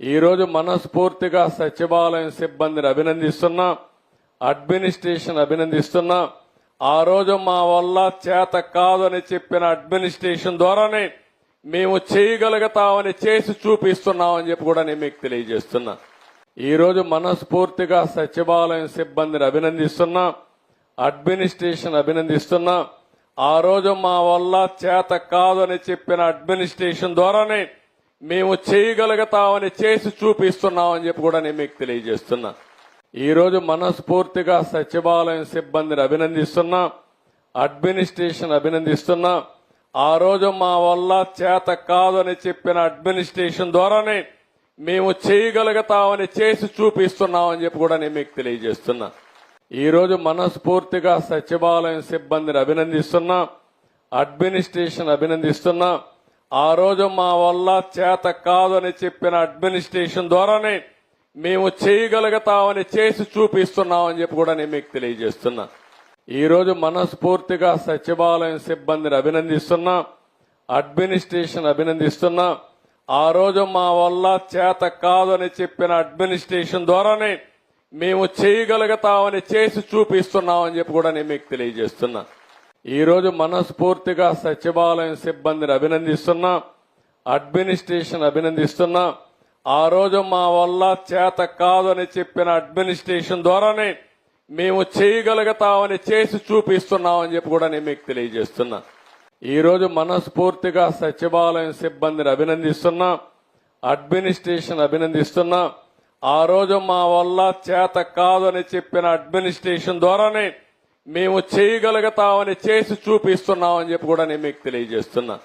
ఈరోజు మనస్ఫూర్తిగా సచివాలయం సిబ్బందిని అభినందిస్తున్నా అడ్మినిస్ట్రేషన్ అభినందిస్తున్నా. ఆ రోజు మా వల్ల చేత కాదని చెప్పిన అడ్మినిస్ట్రేషన్ ద్వారానే మేము చేయగలుగుతామని చేసి చూపిస్తున్నామని చెప్పి కూడా నేను మీకు తెలియజేస్తున్నా. ఈరోజు మనస్ఫూర్తిగా సచివాలయం సిబ్బందిని అభినందిస్తున్నా అడ్మినిస్ట్రేషన్ అభినందిస్తున్నా. ఆ రోజు మా వల్ల చేత కాదని చెప్పిన అడ్మినిస్ట్రేషన్ ద్వారానే మేము చేయగలుగుతామని చేసి చూపిస్తున్నామని చెప్పి కూడా నేను మీకు తెలియజేస్తున్నా. ఈరోజు మనస్ఫూర్తిగా సచివాలయం సిబ్బందిని అభినందిస్తున్నా అడ్మినిస్ట్రేషన్ అభినందిస్తున్నా. ఆ రోజు మా వల్ల చేత కాదని చెప్పిన అడ్మినిస్ట్రేషన్ ద్వారానే మేము చేయగలుగుతామని చేసి చూపిస్తున్నామని చెప్పి కూడా నేను మీకు తెలియజేస్తున్నా. ఈరోజు మనస్ఫూర్తిగా సచివాలయం సిబ్బందిని అభినందిస్తున్నా అడ్మినిస్ట్రేషన్ అభినందిస్తున్నా. ఆ రోజు మా వల్ల చేత కాదని చెప్పిన అడ్మినిస్ట్రేషన్ ద్వారానే మేము చేయగలుగుతామని చేసి చూపిస్తున్నామని చెప్పి కూడా నేను మీకు తెలియజేస్తున్నా. ఈరోజు మనస్ఫూర్తిగా సచివాలయం సిబ్బందిని అభినందిస్తున్నా అడ్మినిస్ట్రేషన్ అభినందిస్తున్నా ఆ రోజు మా వల్ల చేత కాదని చెప్పిన అడ్మినిస్ట్రేషన్ ద్వారానే మేము చేయగలుగుతామని చేసి చూపిస్తున్నామని చెప్పి కూడా నేను మీకు తెలియజేస్తున్నా. ఈరోజు మనస్ఫూర్తిగా సచివాలయం సిబ్బందిని అభినందిస్తున్నా అడ్మినిస్ట్రేషన్ అభినందిస్తున్నా. ఆ రోజు మా వల్ల చేత కాదని చెప్పిన అడ్మినిస్ట్రేషన్ ద్వారానే మేము చేయగలుగుతామని చేసి చూపిస్తున్నామని చెప్పి కూడా నేను మీకు తెలియజేస్తున్నా. ఈరోజు మనస్ఫూర్తిగా సచివాలయం సిబ్బందిని అభినందిస్తున్నా అడ్మినిస్ట్రేషన్ అభినందిస్తున్నా. ఆ రోజు మా వల్ల చేత కాదని చెప్పిన అడ్మినిస్ట్రేషన్ ద్వారానే మేము చేయగలుగుతామని చేసి చూపిస్తున్నామని చెప్పి కూడా నేను మీకు తెలియజేస్తున్నా.